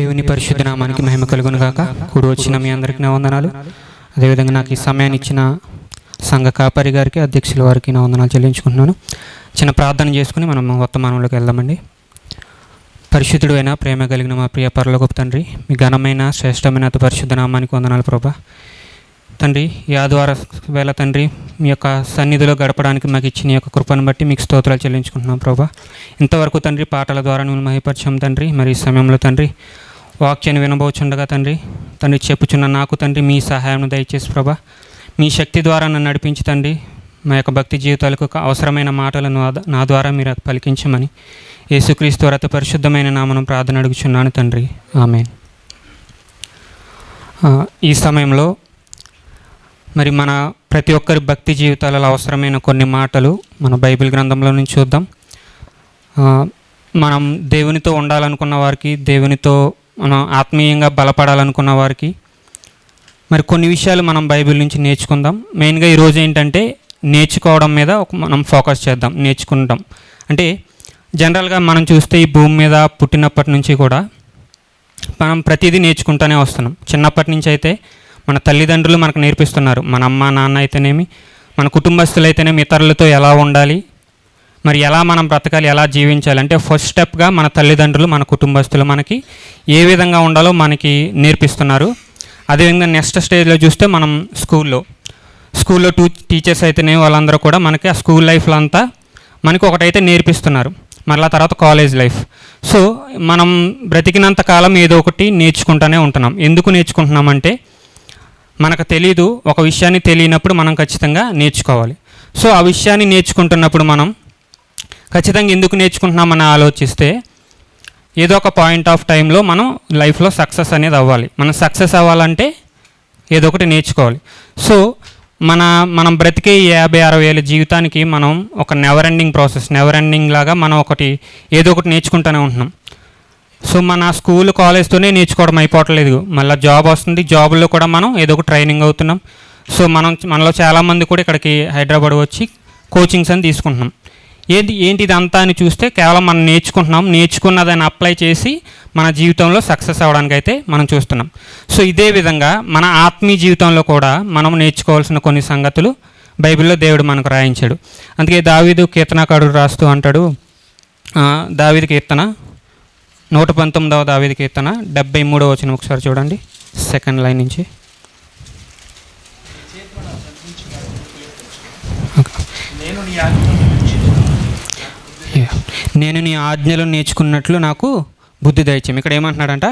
దేవుని పరిశుద్ధ నామానికి మహిమ కలుగును గాక. కూడి వచ్చిన మీ అందరికీ నా వందనాలు. అదేవిధంగా నాకు ఈ సమయాన్ని ఇచ్చిన సంఘ కాపరి గారికి అధ్యక్షుల వారికి నా వందనాలు చెల్లించుకుంటున్నాను. చిన్న ప్రార్థన చేసుకుని మనం వర్తమానంలోకి వెళ్దామండి. పరిశుద్ధుడు అయినా ప్రేమ కలిగిన మా ప్రియ పరలోకపు తండ్రి మీ ఘనమైన శ్రేష్టమైన అతి పరిశుద్ధ నామానికి వందనాలు ప్రభా. తండ్రి ఈ ఆదివార వేళ తండ్రి మీ యొక్క సన్నిధిలో గడపడానికి మాకు ఇచ్చిన ఈ యొక్క కృపను బట్టి మీకు స్తోత్రాలు చెల్లించుకుంటున్నాం ప్రభా. ఇంతవరకు తండ్రి పాటల ద్వారా నువ్వు మహిపరిచాం తండ్రి మరి ఈ సమయంలో తండ్రి వాక్యాన్ని వినబోచుండగా తండ్రి తండ్రి చెప్పుచున్న నాకు తండ్రి మీ సహాయం దయచేసి ప్రభా మీ శక్తి ద్వారా నన్ను నడిపించి తండ్రి మా యొక్క భక్తి జీవితాలకు ఒక అవసరమైన మాటలను నా- ద్వారా మీరు పలికించమని యేసుక్రీస్తు రత పరిశుద్ధమైన నామను ప్రార్థన అడుగుచున్నాను తండ్రి. ఆమె ఈ సమయంలో మరి మన ప్రతి ఒక్కరి భక్తి జీవితాలలో అవసరమైన కొన్ని మాటలు మన బైబిల్ గ్రంథంలో నుంచి చూద్దాం. మనం దేవునితో ఉండాలనుకున్న వారికి దేవునితో మనం ఆత్మీయంగా బలపడాలనుకున్న వారికి. మరి కొన్ని విషయాలు మనం బైబిల్ నుంచి నేర్చుకుందాం. మెయిన్గా ఈరోజు ఏంటంటే నేర్చుకోవడం మీద ఒక మనం ఫోకస్ చేద్దాం నేర్చుకుంటాం. అంటే జనరల్గా మనం చూస్తే ఈ భూమి మీద పుట్టినప్పటి నుంచి కూడా మనం ప్రతిదీ నేర్చుకుంటూనే వస్తున్నాం. చిన్నప్పటి నుంచి అయితే మన తల్లిదండ్రులు మనకు నేర్పిస్తున్నారు. మన అమ్మ నాన్న అయితేనేమి మన కుటుంబస్తులు అయితేనేమి ఇతరులతో ఎలా ఉండాలి మరి ఎలా మనం బ్రతకాలి ఎలా జీవించాలి అంటే ఫస్ట్ స్టెప్గా మన తల్లిదండ్రులు మన కుటుంబస్తులు మనకి ఏ విధంగా ఉండాలో మనకి నేర్పిస్తున్నారు. అదేవిధంగా నెక్స్ట్ స్టేజ్లో చూస్తే మనం స్కూల్లో. స్కూల్లో టూ టీచర్స్ అయితేనే వాళ్ళందరూ కూడా మనకి ఆ స్కూల్ లైఫ్లో అంతా మనకి ఒకటైతే నేర్పిస్తున్నారు. మళ్ళీ తర్వాత కాలేజ్ లైఫ్. సో మనం బ్రతికినంత కాలం ఏదో ఒకటి నేర్చుకుంటూనే ఉంటున్నాం. ఎందుకు నేర్చుకుంటున్నామంటే మనకు తెలీదు ఒక విషయాన్ని తెలియనప్పుడు మనం ఖచ్చితంగా నేర్చుకోవాలి. సో ఆ విషయాన్ని నేర్చుకుంటున్నప్పుడు మనం ఖచ్చితంగా ఎందుకు నేర్చుకుంటున్నామని ఆలోచిస్తే ఏదో ఒక పాయింట్ ఆఫ్ టైంలో మనం లైఫ్లో సక్సెస్ అనేది అవ్వాలి. మనం సక్సెస్ అవ్వాలంటే ఏదో ఒకటి నేర్చుకోవాలి. సో మన మనం బ్రతికే యాభై అరవై ఏళ్ళ జీవితానికి మనం ఒక never ending process never ending లాగా మనం ఒకటి ఏదో ఒకటి నేర్చుకుంటూనే ఉంటున్నాం. సో మన స్కూల్ కాలేజ్తోనే నేర్చుకోవడం అయిపోవట్లేదు. మళ్ళీ జాబ్ వస్తుంది. జాబ్లో కూడా మనం ఏదో ఒక ట్రైనింగ్ అవుతున్నాం. సో మనం మనలో చాలామంది కూడా ఇక్కడికి హైదరాబాద్ వచ్చి కోచింగ్స్ అని తీసుకుంటున్నాం. ఏంటి ఏంటి ఇదంతా అని చూస్తే కేవలం మనం నేర్చుకుంటున్నాం. నేర్చుకున్న దాన్ని అప్లై చేసి మన జీవితంలో సక్సెస్ అవ్వడానికి అయితే మనం చూస్తున్నాం. సో ఇదే విధంగా మన ఆత్మీయ జీవితంలో కూడా మనం నేర్చుకోవాల్సిన కొన్ని సంగతులు బైబిల్లో దేవుడు మనకు రాయించాడు. అందుకే దావీదు కీర్తనకారుడు రాస్తూ అంటాడు ఆ, దావీదు కీర్తన నూట పంతొమ్మిదవ దావీదు కీర్తన డెబ్బై మూడవ వచ్చిన ఒకసారి చూడండి సెకండ్ లైన్ నుంచి. నేను నేను నీ ఆజ్ఞలు నేర్చుకున్నట్లు నాకు బుద్ధి దయచేయం ఇక్కడ ఏమంటున్నాడంట?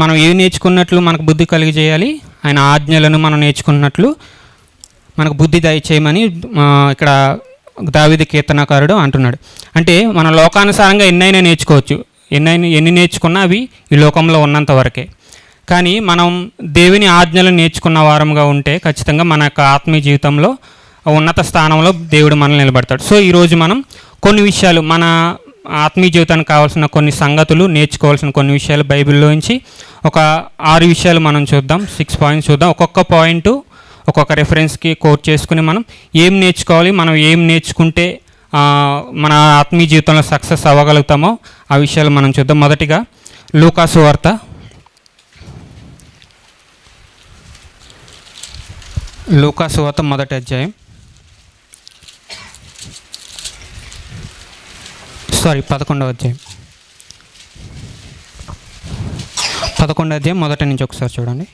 మనం ఏవి నేర్చుకున్నట్లు మనకు బుద్ధి కలిగి చేయాలి? ఆయన ఆజ్ఞలను మనం నేర్చుకున్నట్లు మనకు బుద్ధి దయచేయమని ఇక్కడ దావిది కీర్తనకారుడు అంటున్నాడు. అంటే మన లోకానుసారంగా ఎన్నైనా నేర్చుకోవచ్చు. ఎన్నైనా ఎన్ని నేర్చుకున్నా అవి ఈ లోకంలో ఉన్నంత వరకే. కానీ మనం దేవుని ఆజ్ఞలు నేర్చుకున్న వారంగా ఉంటే ఖచ్చితంగా మన యొక్క ఆత్మీయ జీవితంలో ఉన్నత స్థానంలో దేవుడు మనల్ని నిలబడతాడు. సో ఈరోజు మనం కొన్ని విషయాలు మన ఆత్మీయ జీవితానికి కావాల్సిన కొన్ని సంగతులు నేర్చుకోవాల్సిన కొన్ని విషయాలు బైబిల్లో నుంచి ఒక ఆరు విషయాలు మనం చూద్దాం సిక్స్ పాయింట్స్ చూద్దాం. ఒక్కొక్క పాయింట్ ఒక్కొక్క రెఫరెన్స్కి కోట్ చేసుకుని మనం ఏం నేర్చుకోవాలి మనం ఏం నేర్చుకుంటే మన ఆత్మీయ జీవితంలో సక్సెస్ అవ్వగలుగుతామో ఆ విషయాలు మనం చూద్దాం. మొదటిగా లూకాసు వార్త. లూకాసు వార్త మొదటి అధ్యాయం. సారీ పదకొండవ అధ్యాయం. పదకొండవ అధ్యాయం మొదటి నుంచి ఒకసారి చూడండి.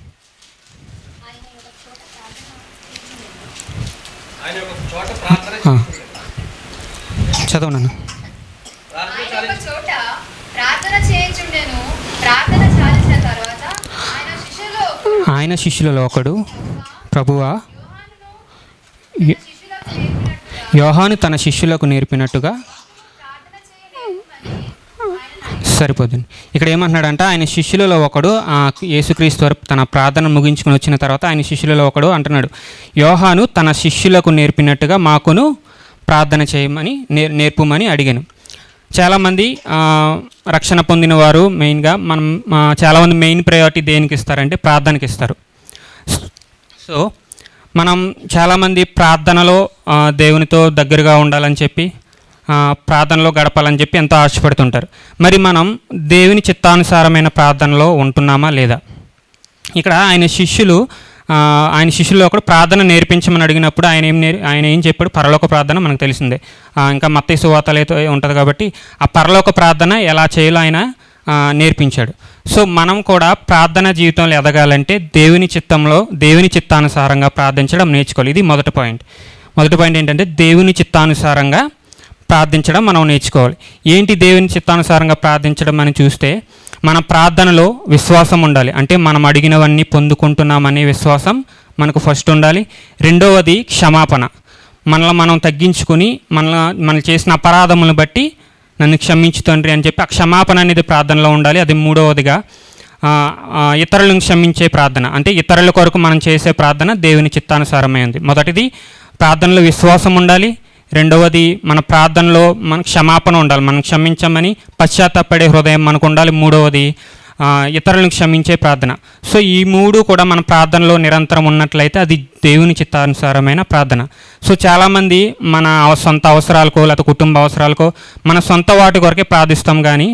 ప్రార్థన ఆయన ఒక చోట ప్రార్థన చేయించుండెను. ప్రార్థన చాలించిన తర్వాత ఆయన శిష్యులు ఆయన శిష్యులలో ఒకడు ప్రభువా యోహాను తన శిష్యులకు నేర్పినట్టుగా ప్రార్థన చేయనేమని ఆయన సరిపోతుంది. ఇక్కడ ఏమంటున్నాడంట ఆయన శిష్యులలో ఒకడు ఆ యేసుక్రీస్తు తన ప్రార్థన ముగించుకుని వచ్చిన తర్వాత ఆయన శిష్యులలో ఒకడు అంటున్నాడు యోహాను తన శిష్యులకు నేర్పినట్టుగా మాకును ప్రార్థన చేయమని నేర్ నేర్పుమని అడిగాను. చాలామంది రక్షణ పొందిన వారు మెయిన్గా మనం చాలామంది మెయిన్ ప్రయారిటీ దేనికి ఇస్తారంటే ప్రార్థనకి ఇస్తారు. సో మనం చాలామంది ప్రార్థనలో దేవునితో దగ్గరగా ఉండాలని చెప్పి ప్రార్థనలో గడపాలని చెప్పి ఎంతో ఆశపడుతుంటారు. మరి మనం దేవుని చిత్తానుసారమైన ప్రార్థనలో ఉంటున్నామా లేదా? ఇక్కడ ఆయన శిష్యులు ఆయన శిష్యుల్లో ఒకడు ప్రార్థన నేర్పించమని అడిగినప్పుడు ఆయన ఏం నేర్ ఆయన ఏం చెప్పాడు? పరలోక ప్రార్థన మనకు తెలిసిందే. ఇంకా మత్త సువార్తలు అయితే ఉంటుంది కాబట్టి ఆ పరలోక ప్రార్థన ఎలా చేయాలో ఆయన నేర్పించాడు. సో మనం కూడా ప్రార్థన జీవితంలో ఎదగాలంటే దేవుని చిత్తంలో దేవుని చిత్తానుసారంగా ప్రార్థించడం నేర్చుకోవాలి. ఇది మొదటి పాయింట్. మొదటి పాయింట్ ఏంటంటే దేవుని చిత్తానుసారంగా ప్రార్థించడం మనం నేర్చుకోవాలి. ఏంటి దేవుని చిత్తానుసారంగా ప్రార్థించడం అని చూస్తే మన ప్రార్థనలో విశ్వాసం ఉండాలి. అంటే మనం అడిగినవన్నీ పొందుకుంటున్నామనే విశ్వాసం మనకు ఫస్ట్ ఉండాలి. రెండవది క్షమాపణ. మనల్ని మనం తగ్గించుకుని మన మనం చేసిన అపరాధములను బట్టి నన్ను క్షమించు తండ్రి అని చెప్పి ఆ క్షమాపణ అనేది ప్రార్థనలో ఉండాలి. అది మూడవదిగా ఇతరులను క్షమించే ప్రార్థన. అంటే ఇతరుల కొరకు మనం చేసే ప్రార్థన దేవుని చిత్తానుసారమైంది మొదటిది ప్రార్థనలో విశ్వాసం ఉండాలి. రెండవది మన ప్రార్థనలో మన క్షమాపణ ఉండాలి. మనం క్షమించమని పశ్చాత్తాపడే హృదయం మనకు ఉండాలి మూడవది ఇతరులను క్షమించే ప్రార్థన. సో ఈ మూడు కూడా మన ప్రార్థనలో నిరంతరం ఉన్నట్లయితే అది దేవుని చిత్తానుసారమైన ప్రార్థన. సో చాలామంది మన సొంత అవసరాలకో లేకపోతే కుటుంబ అవసరాలకో మన సొంత వాటి కొరకే ప్రార్థిస్తాం కానీ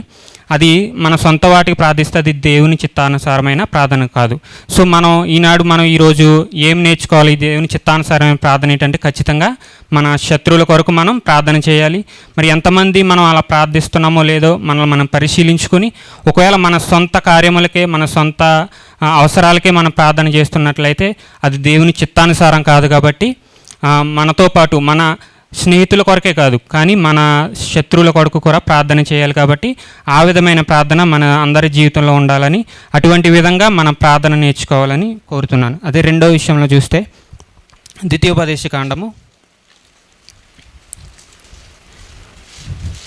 అది మన సొంత వాటికి ప్రార్థిస్తే అది దేవుని చిత్తానుసారమైన ప్రార్థన కాదు. సో మనం ఈనాడు మనం ఈరోజు ఏం నేర్చుకోవాలి? దేవుని చిత్తానుసారమైన ప్రార్థన ఏంటంటే ఖచ్చితంగా మన శత్రువుల కొరకు మనం ప్రార్థన చేయాలి. మరి ఎంతమంది మనం అలా ప్రార్థిస్తున్నామో లేదో మనల్ని మనం పరిశీలించుకుని ఒకవేళ మన సొంత కార్యములకే మన సొంత అవసరాలకే మనం ప్రార్థన చేస్తున్నట్లయితే అది దేవుని చిత్తానుసారం కాదు కాబట్టి మనతో పాటు మన స్నేహితుల కొరకే కాదు కానీ మన శత్రువుల కొరకు కూడా ప్రార్థన చేయాలి కాబట్టి ఆ విధమైన ప్రార్థన మన అందరి జీవితంలో ఉండాలని అటువంటి విధంగా మన ప్రార్థన నేర్చుకోవాలని కోరుతున్నాను. అదే రెండో విషయంలో చూస్తే ద్వితీయోపదేశ కాండము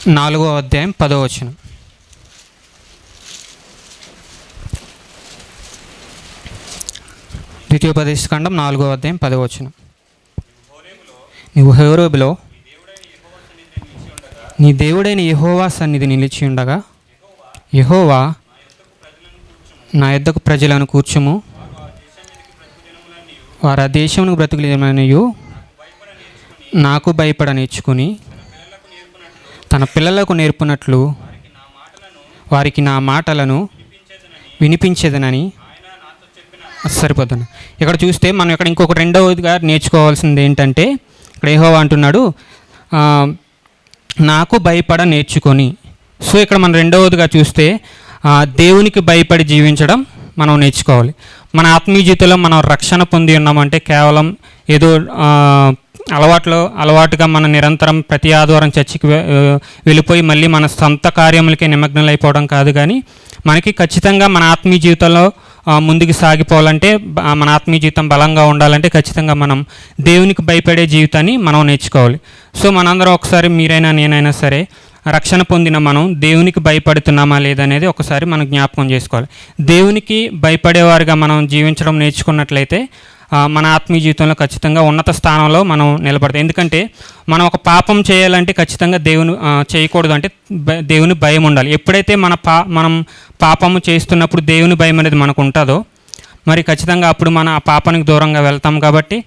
నాలుగో అధ్యాయం పదో వచనం. ద్వితీయోపదేశ కాండం నాలుగో అధ్యాయం పదో వచనం. నీవు హోరేబులో నీ దేవుడైన యహోవా సన్నిధి నిలిచి ఉండగా యహోవా నా యొద్దకు ప్రజలను కూర్చుము. వారు ఆ దేశమును బ్రతుకులేమనియు. నాకు భయపడ నేర్చుకుని తన పిల్లలకు నేర్పునట్లు వారికి నా మాటలను వినిపించేదనని సరిపోతుంది. ఇక్కడ చూస్తే మనం ఇక్కడ ఇంకొక రెండవదిగా నేర్చుకోవాల్సింది ఏంటంటే ఇక్కడ ఏహోవా అంటున్నాడు నాకు భయపడ నేర్చుకొని. సో ఇక్కడ మనం రెండవదిగా చూస్తే దేవునికి భయపడి జీవించడం మనం నేర్చుకోవాలి. మన ఆత్మీయ జీవితంలో మనం రక్షణ పొంది ఉన్నామంటే కేవలం ఏదో అలవాట్లో అలవాటుగా మనం నిరంతరం ప్రతి ఆదివారం చర్చికి వెళ్ళిపోయి మళ్ళీ మన సొంత కార్యములకే నిమగ్నం అయిపోవడం కాదు కానీ మనకి ఖచ్చితంగా మన ఆత్మీయ జీవితంలో ముందుకు సాగిపోవాలంటే మన ఆత్మీయ జీవితం బలంగా ఉండాలంటే ఖచ్చితంగా మనం దేవునికి భయపడే జీవితాన్ని మనం నేర్చుకోవాలి. సో మనందరం ఒకసారి మీరైనా నేనైనా సరే రక్షణ పొందిన మనం దేవునికి భయపడుతున్నామా లేదనేది ఒకసారి మనం జ్ఞాపకం చేసుకోవాలి. దేవునికి భయపడేవారిగా మనం జీవించడం నేర్చుకున్నట్లయితే మన ఆత్మీయ జీవితంలో ఖచ్చితంగా ఉన్నత స్థానంలో మనం నిలబడతాం. ఎందుకంటే మనం ఒక పాపం చేయాలంటే ఖచ్చితంగా దేవుని చేయకూడదు అంటే దేవుని భయం ఉండాలి. ఎప్పుడైతే మన పా మనం పాపము చేస్తున్నప్పుడు దేవుని భయం అనేది మనకు ఉంటుందో మరి ఖచ్చితంగా అప్పుడు మన ఆ పాపానికి దూరంగా వెళ్తాం కాబట్టి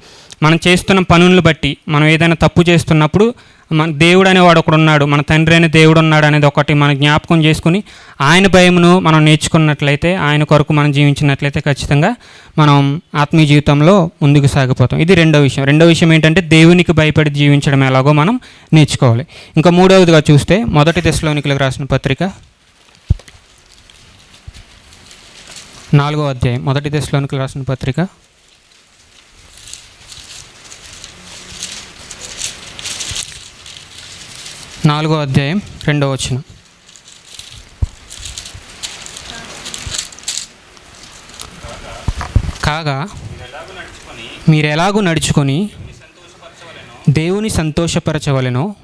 మనం చేస్తున్న పనులను బట్టి మనం ఏదైనా తప్పు చేస్తున్నప్పుడు మన దేవుడు అనేవాడు ఒకడు ఉన్నాడు మన తండ్రి అనే దేవుడు ఉన్నాడు అనేది ఒకటి మనం జ్ఞాపకం చేసుకుని ఆయన భయమును మనం నేర్చుకున్నట్లయితే ఆయన కొరకు మనం జీవించినట్లయితే ఖచ్చితంగా మనం ఆత్మీయ జీవితంలో ముందుకు సాగిపోతాం. ఇది రెండో విషయం. రెండో విషయం ఏంటంటే దేవునికి భయపడి జీవించడం ఎలాగో మనం నేర్చుకోవాలి. ఇంకా మూడవదిగా చూస్తే మొదటి దశలోనికలకు రాసిన పత్రిక నాలుగో అధ్యాయం. మొదటి దశలోనికి రాసిన పత్రిక నాలుగో అధ్యాయం రెండో వచనం. కాగా మీరు ఎలాగూ నడుచుకొని దేవుని సంతోషపరచవలెనో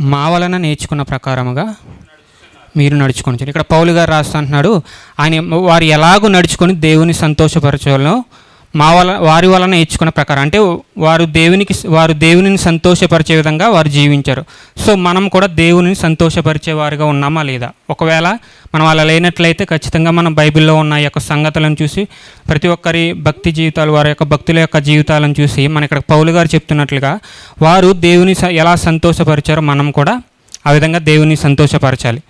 మా వలన నేర్చుకున్న ప్రకారముగా మీరు నడుచుకొని ఇక్కడ పౌలు గారు రాస్తా అంటున్నాడు ఆయన వారు ఎలాగూ నడుచుకొని దేవుని సంతోషపరచవలనో మా వల వారి వలన నేర్చుకున్న ప్రకారం. అంటే వారు దేవునికి వారు దేవునిని సంతోషపరిచే విధంగా వారు జీవించారు. సో మనం కూడా దేవునిని సంతోషపరిచే వారిగా ఉన్నామా లేదా? ఒకవేళ మనం అలా లేనట్లయితే ఖచ్చితంగా మనం బైబిల్లో ఉన్న యొక్క సంగతులను చూసి ప్రతి ఒక్కరి భక్తి జీవితాలు వారి యొక్క భక్తుల యొక్క జీవితాలను చూసి మన ఇక్కడ పౌలు గారు చెప్తున్నట్లుగా వారు దేవుని స- ఎలా సంతోషపరిచారో మనం కూడా ఆ విధంగా దేవుని సంతోషపరచాలి.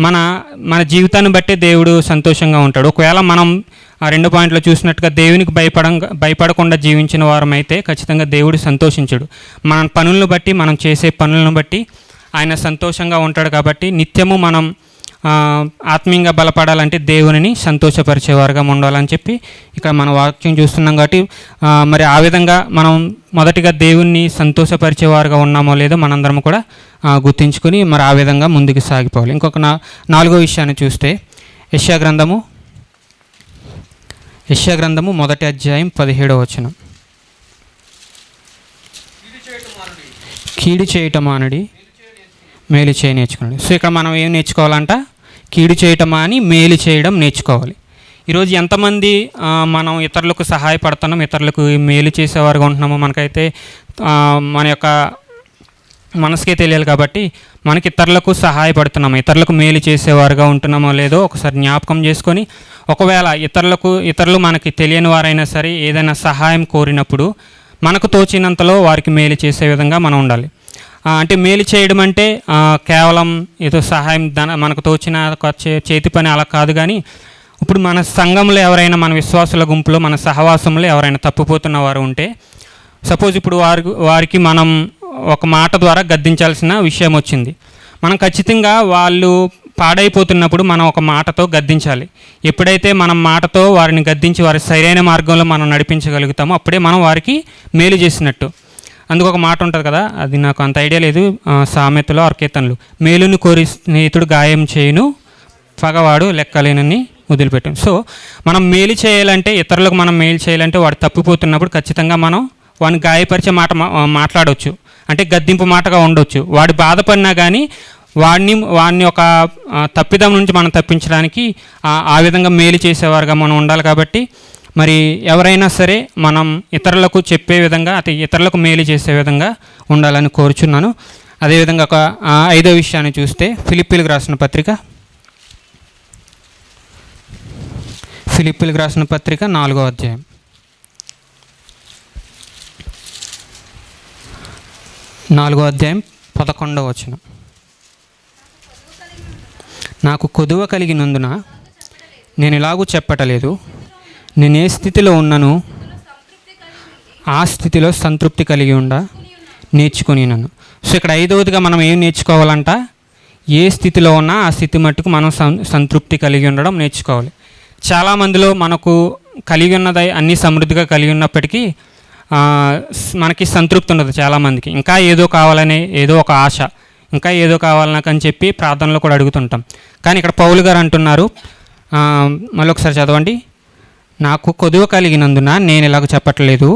మన మన జీవితాన్ని బట్టే దేవుడు సంతోషంగా ఉంటాడు. ఒకవేళ మనం ఆ రెండు పాయింట్లు చూసినట్టుగా దేవునికి భయపడ భయపడకుండా జీవించిన వారమైతే ఖచ్చితంగా దేవుడు సంతోషించడు. మన పనులను బట్టి మనం చేసే పనులను బట్టి ఆయన సంతోషంగా ఉంటాడు కాబట్టి నిత్యము మనం ఆత్మీయంగా బలపడాలంటే దేవునిని సంతోషపరిచేవారుగా ఉండాలని చెప్పి ఇక్కడ మన వాక్యం చూస్తున్నాం కాబట్టి మరి ఆ విధంగా మనం మొదటిగా దేవుణ్ణి సంతోషపరిచేవారుగా ఉన్నామో లేదో మనందరం కూడా గుర్తించుకొని మరి ఆ విధంగా ముందుకు సాగిపోవాలి. ఇంకొక నా నాలుగో విషయాన్ని చూస్తే యశ్యా గ్రంథము యశ్యా గ్రంథము మొదటి అధ్యాయం పదిహేడవ వచనం. కీడు చేయటం మానుడి. మేలు చేయ నేర్చుకోండి సో ఇక్కడ మనం ఏం నేర్చుకోవాలంట? కీడు చేయటమా అని మేలు చేయడం నేర్చుకోవాలి. ఈరోజు ఎంతమంది మనం ఇతరులకు సహాయపడుతున్నాం ఇతరులకు మేలు చేసేవారుగా ఉంటున్నామో మనకైతే మన యొక్క మనసుకే తెలియాలి కాబట్టి మనకి ఇతరులకు సహాయపడుతున్నాము. ఇతరులకు మేలు చేసేవారుగా ఉంటున్నామో లేదో ఒకసారి జ్ఞాపకం చేసుకొని ఒకవేళ ఇతరులకు ఇతరులు మనకి తెలియని వారైనా సరే ఏదైనా సహాయం కోరినప్పుడు మనకు తోచినంతలో వారికి మేలు చేసే విధంగా మనం ఉండాలి. అంటే మేలు చేయడం అంటే కేవలం ఏదో సహాయం ధన మనకు తోచిన చే- చేతి పని అలా కాదు కానీ ఇప్పుడు మన సంఘంలో ఎవరైనా మన విశ్వాసుల గుంపులో మన సహవాసంలో ఎవరైనా తప్పిపోతున్న వారు ఉంటే సపోజ్ ఇప్పుడు వారి వారికి మనం ఒక మాట ద్వారా గద్దించాల్సిన విషయం వచ్చింది. మనం ఖచ్చితంగా వాళ్ళు పాడైపోతున్నప్పుడు మనం ఒక మాటతో గద్దించాలి. ఎప్పుడైతే మనం మాటతో వారిని గద్దించి వారి సరైన మార్గంలో మనం నడిపించగలుగుతామో అప్పుడే మనం వారికి మేలు చేసినట్టు. అందుకు ఒక మాట ఉంటుంది కదా అది నాకు అంత ఐడియా లేదు. సామెతలు సామెతలో అర్కేతన్లు మేలును కోరి స్నేహితుడు గాయం చేయును పగవాడు లెక్కలేనని వదిలిపెట్టాం. సో మనం మేలు చేయాలంటే ఇతరులకు మనం మేలు చేయాలంటే వాడు తప్పిపోతున్నప్పుడు ఖచ్చితంగా మనం వాడిని గాయపరిచే మాట మా- మాట్లాడవచ్చు అంటే గద్దింపు మాటగా ఉండొచ్చు. వాడు బాధపడినా కానీ వాడిని వాడిని ఒక తప్పిదం నుంచి మనం తప్పించడానికి ఆ విధంగా మేలు చేసేవారుగా మనం ఉండాలి కాబట్టి మరి ఎవరైనా సరే మనం ఇతరులకు చెప్పే విధంగా అతి ఇతరులకు మేలు చేసే విధంగా ఉండాలని కోరుచున్నాను. అదేవిధంగా ఒక ఐదో విషయాన్ని చూస్తే ఫిలిప్పీలకు రాసిన పత్రిక. ఫిలిప్పీలకు రాసిన పత్రిక నాలుగో అధ్యాయం. నాలుగో అధ్యాయం పదకొండవ వచనం. నాకు కొదువ కలిగినందున నేను ఇలాగూ చెప్పటలేదు. నేను ఏ స్థితిలో ఉన్నను ఆ స్థితిలో సంతృప్తి కలిగి ఉండ నేర్చుకుని నన్ను సో ఇక్కడ ఐదవదిగా మనం ఏం నేర్చుకోవాలంట? ఏ స్థితిలో ఉన్నా ఆ స్థితి మట్టుకు మనం సంతృప్తి కలిగి ఉండడం నేర్చుకోవాలి. చాలామందిలో మనకు కలిగి ఉన్నది అన్ని సమృద్ధిగా కలిగి ఉన్నప్పటికీ మనకి సంతృప్తి ఉండదు చాలామందికి ఇంకా ఏదో కావాలనే ఏదో ఒక ఆశ. ఇంకా ఏదో కావాలి నాకు అని చెప్పి ప్రార్థనలో కూడా అడుగుతుంటాం. కానీ ఇక్కడ పౌలు గారు అంటున్నారు మళ్ళీ ఒకసారి చదవండి. నాకు కొదువ కలిగినందున నేను ఇలాగ చెప్పట్లేదు.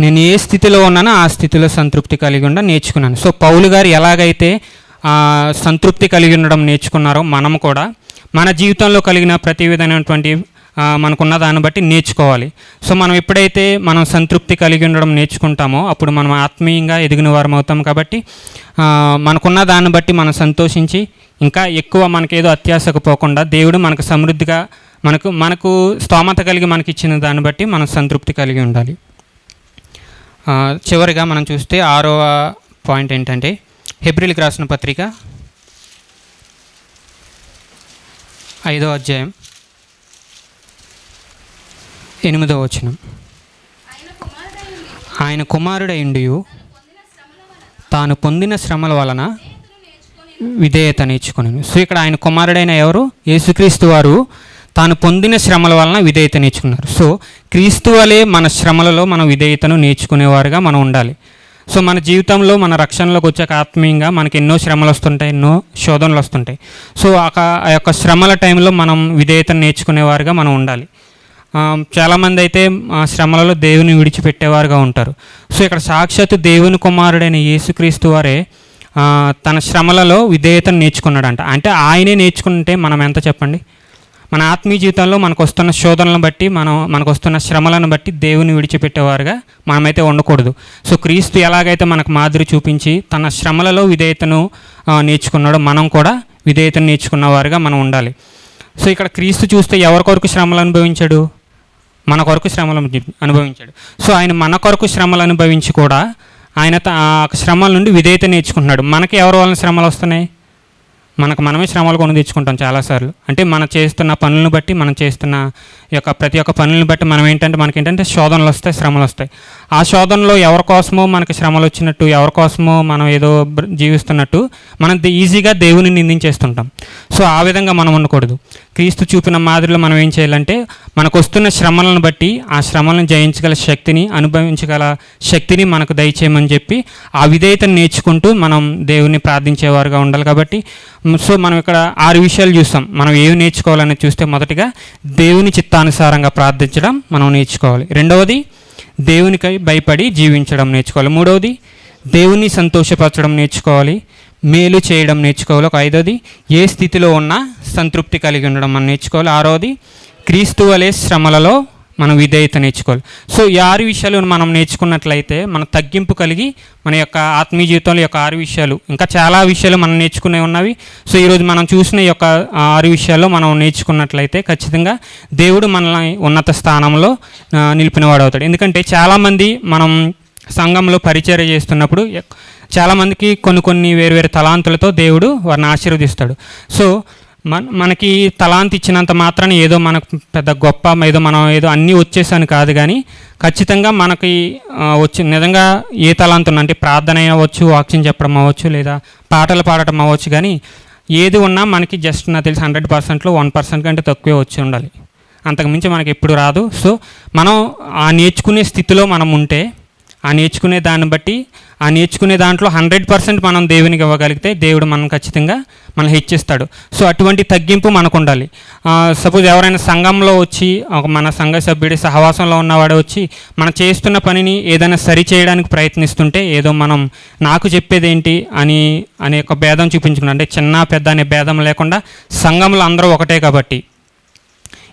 నేను ఏ స్థితిలో ఉన్నానో ఆ స్థితిలో సంతృప్తి కలిగి ఉండ నేర్చుకున్నాను. సో పౌలు గారు ఎలాగైతే సంతృప్తి కలిగి ఉండడం నేర్చుకున్నారో మనం కూడా మన జీవితంలో కలిగిన ప్రతి విధమైనటువంటి మనకున్న దాన్ని బట్టి నేర్చుకోవాలి. సో మనం ఎప్పుడైతే మనం సంతృప్తి కలిగి ఉండడం నేర్చుకుంటామో అప్పుడు మనం ఆత్మీయంగా ఎదిగిన వారం అవుతాం కాబట్టి మనకున్న దాన్ని బట్టి మనం సంతోషించి ఇంకా ఎక్కువ మనకేదో అత్యాశకు పోకుండా దేవుడు మనకు సమృద్ధిగా మనకు మనకు స్తోమత కలిగి మనకి ఇచ్చిన దాన్ని బట్టి మనం సంతృప్తి కలిగి ఉండాలి. చివరిగా మనం చూస్తే ఆరవ పాయింట్ ఏంటంటే హెబ్రిల్కి రాసిన పత్రిక ఐదో అధ్యాయం. ఎనిమిదో వచనం. ఆయన కుమారుడైండి తాను పొందిన శ్రమల వలన విధేయత నేర్చుకున్నాను సో ఇక్కడ ఆయన కుమారుడైన ఎవరు? యేసుక్రీస్తు వారు తాను పొందిన శ్రమల వలన విధేయత నేర్చుకున్నారు. సో క్రీస్తు వలె మన శ్రమలలో మన విధేయతను నేర్చుకునేవారుగా మనం ఉండాలి. సో మన జీవితంలో మన రక్షణలోకి వచ్చాక ఆత్మీయంగా మనకి ఎన్నో శ్రమలు వస్తుంటాయి ఎన్నో శోధనలు వస్తుంటాయి. సో ఆ యొక్క శ్రమల టైంలో మనం విధేయతను నేర్చుకునేవారుగా మనం ఉండాలి. చాలామంది అయితే శ్రమలలో దేవుని విడిచిపెట్టేవారుగా ఉంటారు. సో ఇక్కడ సాక్షాత్తు దేవుని కుమారుడైన యేసుక్రీస్తు వారే తన శ్రమలలో విధేయతను నేర్చుకున్నాడంట. అంటే ఆయనే నేర్చుకుంటే మనం ఎంత చెప్పండి? మన ఆత్మీయ జీవితంలో మనకు వస్తున్న శోధనలను బట్టి మనం మనకు వస్తున్న శ్రమలను బట్టి దేవుని విడిచిపెట్టేవారుగా మనమైతే ఉండకూడదు. సో క్రీస్తు ఎలాగైతే మనకు మాదిరి చూపించి తన శ్రమలలో విధేయతను నేర్చుకున్నాడో మనం కూడా విధేయతను నేర్చుకున్నవారుగా మనం ఉండాలి. సో ఇక్కడ క్రీస్తు చూస్తే ఎవరి కొరకు శ్రమలు అనుభవించాడు? మన కొరకు శ్రమలు అనుభవించాడు. సో ఆయన మన కొరకు శ్రమలు అనుభవించి కూడా ఆయన త- ఆ శ్రమల నుండి విధేయత నేర్చుకుంటున్నాడు. మనకి ఎవరి వలన శ్రమలు వస్తున్నాయి? మనకు మనమే శ్రమలు కొని తెచ్చుకుంటాం చాలాసార్లు. అంటే మనం చేస్తున్న పనులను బట్టి మనం చేస్తున్న ఈ యొక్క ప్రతి ఒక్క పనులను బట్టి మనం ఏంటంటే మనకి ఏంటంటే శోధనలు వస్తాయి శ్రమలు వస్తాయి. ఆ శోధనలో ఎవరి కోసమో మనకి శ్రమలు వచ్చినట్టు ఎవరి కోసమో మనం ఏదో జీవిస్తున్నట్టు మనం ఈజీగా దేవుని నిందించేస్తుంటాం. సో ఆ విధంగా మనం ఉండకూడదు. క్రీస్తు చూపిన మాదిరిలో మనం ఏం చేయాలంటే మనకు వస్తున్న శ్రమలను బట్టి ఆ శ్రమలను జయించగల శక్తిని అనుభవించగల శక్తిని మనకు దయచేయమని చెప్పి ఆ విధేయతను నేర్చుకుంటూ మనం దేవుని ప్రార్థించేవారుగా ఉండాలి కాబట్టి సో మనం ఇక్కడ ఆరు విషయాలు చూస్తాం. మనం ఏవి నేర్చుకోవాలని చూస్తే మొదటిగా దేవుని ఇష్టానుసారంగా ప్రార్థించడం మనం నేర్చుకోవాలి. రెండవది దేవునికై భయపడి జీవించడం నేర్చుకోవాలి. మూడవది దేవుని సంతోషపరచడం నేర్చుకోవాలి. మేలు చేయడం నేర్చుకోవాలి. ఒక ఐదవది ఏ స్థితిలో ఉన్నా సంతృప్తి కలిగి ఉండడం మనం నేర్చుకోవాలి. ఆరవది క్రీస్తు వలె శ్రమలలో మనం విధేయత నేర్చుకోవాలి. సో ఈ ఆరు విషయాలు మనం నేర్చుకున్నట్లయితే మన తగ్గింపు కలిగి మన యొక్క ఆత్మీయ జీవితంలో ఈ యొక్క ఆరు విషయాలు ఇంకా చాలా విషయాలు మనం నేర్చుకునే ఉన్నవి. సో ఈరోజు మనం చూసిన ఈ యొక్క ఆరు విషయాల్లో మనం నేర్చుకున్నట్లయితే ఖచ్చితంగా దేవుడు మనల్ని ఉన్నత స్థానంలో నిలిపినవాడు అవుతాడు. ఎందుకంటే చాలామంది మనం సంఘంలో పరిచర్య చేస్తున్నప్పుడు చాలామందికి కొన్ని కొన్ని వేరు వేరు తలాంతులతో దేవుడు వారిని ఆశీర్వదిస్తాడు. సో మన మనకి తలాంతి ఇచ్చినంత మాత్రాన్ని ఏదో మనకు పెద్ద గొప్ప ఏదో మనం ఏదో అన్నీ వచ్చేసాను కాదు కానీ ఖచ్చితంగా మనకి వచ్చి నిజంగా ఏ తలాంతి ఉన్నా అంటే ప్రార్థన అవ్వచ్చు వాక్యం చెప్పడం అవ్వచ్చు లేదా పాటలు పాడటం అవ్వచ్చు కానీ ఏది ఉన్నా మనకి జస్ట్ నాకు తెలిసి హండ్రెడ్ పర్సెంట్లో వన్ పర్సెంట్ కంటే తక్కువే వచ్చి ఉండాలి. అంతకుమించి మనకి ఎప్పుడు రాదు. సో మనం ఆ నేర్చుకునే స్థితిలో మనం ఉంటే ఆ నేర్చుకునే దాన్ని బట్టి ఆ నేర్చుకునే దాంట్లో హండ్రెడ్ పర్సెంట్ మనం దేవునికి ఇవ్వగలిగితే దేవుడు మనం ఖచ్చితంగా మనం హెచ్చిస్తాడు. సో అటువంటి తగ్గింపు మనకు ఉండాలి సపోజ్ ఎవరైనా సంఘంలో వచ్చి ఒక మన సంఘ సభ్యుడి సహవాసంలో ఉన్నవాడు వచ్చి మనం చేస్తున్న పనిని ఏదైనా సరి చేయడానికి ప్రయత్నిస్తుంటే ఏదో మనం నాకు చెప్పేది ఏంటి అని అనే ఒక భేదం చూపించుకున్నాం అంటే చిన్న పెద్ద అనే భేదం లేకుండా సంఘంలో అందరూ ఒకటే కాబట్టి.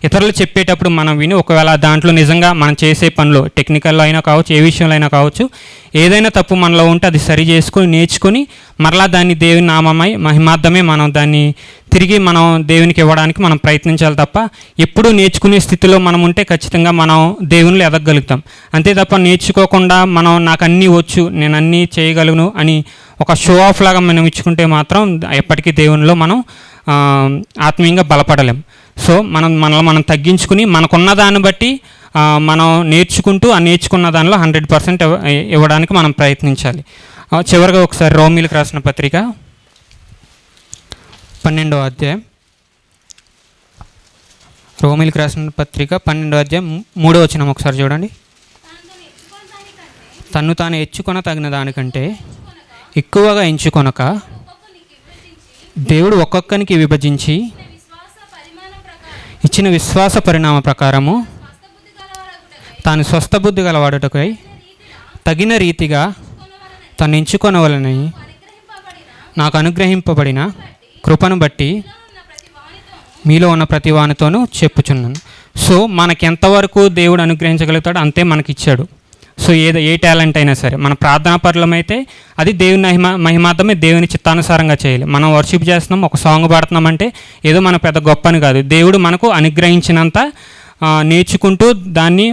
ఇతరులు చెప్పేటప్పుడు మనం విని ఒకవేళ దాంట్లో నిజంగా మనం చేసే పనిలో టెక్నికల్లో అయినా కావచ్చు ఏ విషయంలో అయినా కావచ్చు ఏదైనా తప్పు మనలో ఉంటే అది సరి చేసుకొని నేర్చుకొని మరలా దాన్ని దేవుని నామమై మహిమార్థమే మనం దాన్ని తిరిగి మనం దేవునికి ఇవ్వడానికి మనం ప్రయత్నించాలి తప్ప ఎప్పుడూ నేర్చుకునే స్థితిలో మనం ఉంటే ఖచ్చితంగా మనం దేవునిలో ఎదగలుగుతాం అంతే తప్ప నేర్చుకోకుండా మనం నాకు అన్నీ వచ్చు నేను అన్నీ చేయగలను అని ఒక షో ఆఫ్ లాగా మనం ఇచ్చుకుంటే మాత్రం ఎప్పటికీ దేవునిలో మనం ఆత్మీయంగా బలపడలేం. సో మనం మనల్ని మనం తగ్గించుకుని మనకున్న దాన్ని బట్టి మనం నేర్చుకుంటూ ఆ నేర్చుకున్న దానిలో హండ్రెడ్ పర్సెంట్ ఇవ్వడానికి మనం ప్రయత్నించాలి. చివరిగా ఒకసారి రోమిలకు రాసిన పత్రిక పన్నెండవ అధ్యాయం. రోమిలకు రాసిన పత్రిక పన్నెండవ అధ్యాయం మూడో వచ్చిన ఒకసారి చూడండి. తన్ను తాను ఎంచుకొన తగిన దానికంటే ఎక్కువగా ఎంచుకొనక దేవుడు ఒక్కొక్కనికి విభజించి ఇచ్చిన విశ్వాస పరిణామ ప్రకారము తాను స్వస్థ బుద్ధి గలవాడుటకై తగిన రీతిగా తను ఎంచుకొనవలని నాకు అనుగ్రహింపబడిన కృపను బట్టి మీలో ఉన్న ప్రతి వానితోనూ చెప్పుచున్నాను. సో మనకెంతవరకు దేవుడు అనుగ్రహించగలుగుతాడో అంతే మనకి ఇచ్చాడు సో ఏదో ఏ టాలెంట్ అయినా సరే మన ప్రార్థనా పరులమైతే అది దేవుని మహిమ మహిమార్థమే దేవుని చిత్తానుసారంగా చేయాలి. మనం వర్షిప్ చేస్తున్నాం ఒక సాంగ్ పాడుతున్నాం అంటే ఏదో మన పెద్ద గొప్ప అని కాదు. దేవుడు మనకు అనుగ్రహించినంత నేర్చుకుంటూ దాన్ని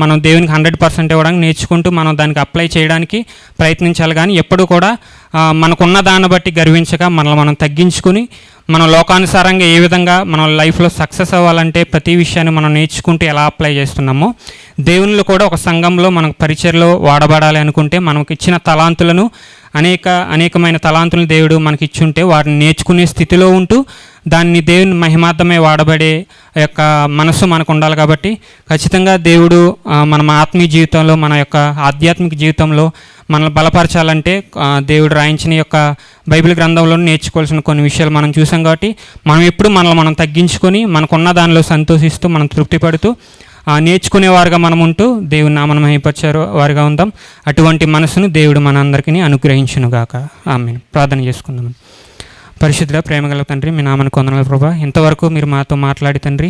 మనం దేవునికి హండ్రెడ్ పర్సెంట్ ఇవ్వడానికి నేర్చుకుంటూ మనం దానికి అప్లై చేయడానికి ప్రయత్నించాలి. కానీ ఎప్పుడు కూడా మనకున్న దాన్ని బట్టి గర్వించక మనల్ని మనం తగ్గించుకుని మనం లోకానుసారంగా ఏ విధంగా మనం లైఫ్లో సక్సెస్ అవ్వాలంటే ప్రతి విషయాన్ని మనం నేర్చుకుంటూ ఎలా అప్లై చేస్తున్నామో దేవునిలో కూడా ఒక సంఘంలో మనకు పరిచయలో వాడబడాలి అనుకుంటే మనకు ఇచ్చిన తలాంతులను అనేక అనేకమైన తలాంతులను దేవుడు మనకి ఇచ్చుంటే వాటిని నేర్చుకునే స్థితిలో ఉంటూ దాన్ని దేవుని మహిమార్థమే వాడబడే యొక్క మనస్సు మనకు ఉండాలి కాబట్టి ఖచ్చితంగా దేవుడు మన ఆత్మీయ జీవితంలో మన యొక్క ఆధ్యాత్మిక జీవితంలో మనల్ని బలపరచాలంటే దేవుడు రాయించిన యొక్క బైబిల్ గ్రంథంలో నేర్చుకోవాల్సిన కొన్ని విషయాలు మనం చూసాం కాబట్టి మనం ఎప్పుడు మనల్ని మనం తగ్గించుకొని మనకున్న దానిలో సంతోషిస్తూ మనం తృప్తిపడుతూ పడుతూ నేర్చుకునేవారుగా మనం ఉంటూ దేవుని నామను మహిపరిచారు వారిగా ఉందాం. అటువంటి మనసును దేవుడు మనందరికీ అనుగ్రహించునుగాక. ఆమె ప్రార్థన చేసుకుందాం. పరిశుద్ధ ప్రేమగల తండ్రి మీ నామని కొందనాలు ప్రభా. ఇంతవరకు మీరు మాతో మాట్లాడి తండ్రి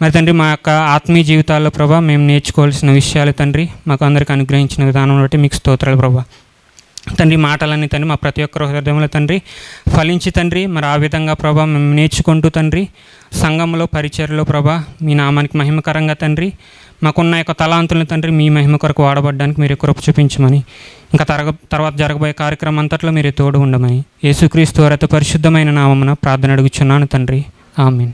మరి తండ్రి మా యొక్క ఆత్మీయ జీవితాల్లో ప్రభా మేము నేర్చుకోవాల్సిన విషయాలు తండ్రి మాకు అందరికి అనుగ్రహించిన విధానం బట్టి మీకు స్తోత్రాలు ప్రభా. తండ్రి మాటలన్నీ తండ్రి మా ప్రతి ఒక్కరు హృదయంలో తండ్రి ఫలించి తండ్రి మరి ఆ విధంగా ప్రభా మేము నేర్చుకుంటూ తండ్రి సంఘంలో పరిచయలో ప్రభా మీ నామానికి మహిమకరంగా తండ్రి మాకున్న యొక్క తలాంతులను తండ్రి మీ మహిమ కొరకు వాడబడ్డానికి మీరు కృప చూపించమని ఇంకా తరగ తర్వాత జరగబోయే కార్యక్రమం అంతట్లో మీరు తోడు ఉండమని యేసుక్రీస్తు వరత పరిశుద్ధమైన నామమున ప్రార్థన అడుగుచున్నాను తండ్రి. ఆమెన్.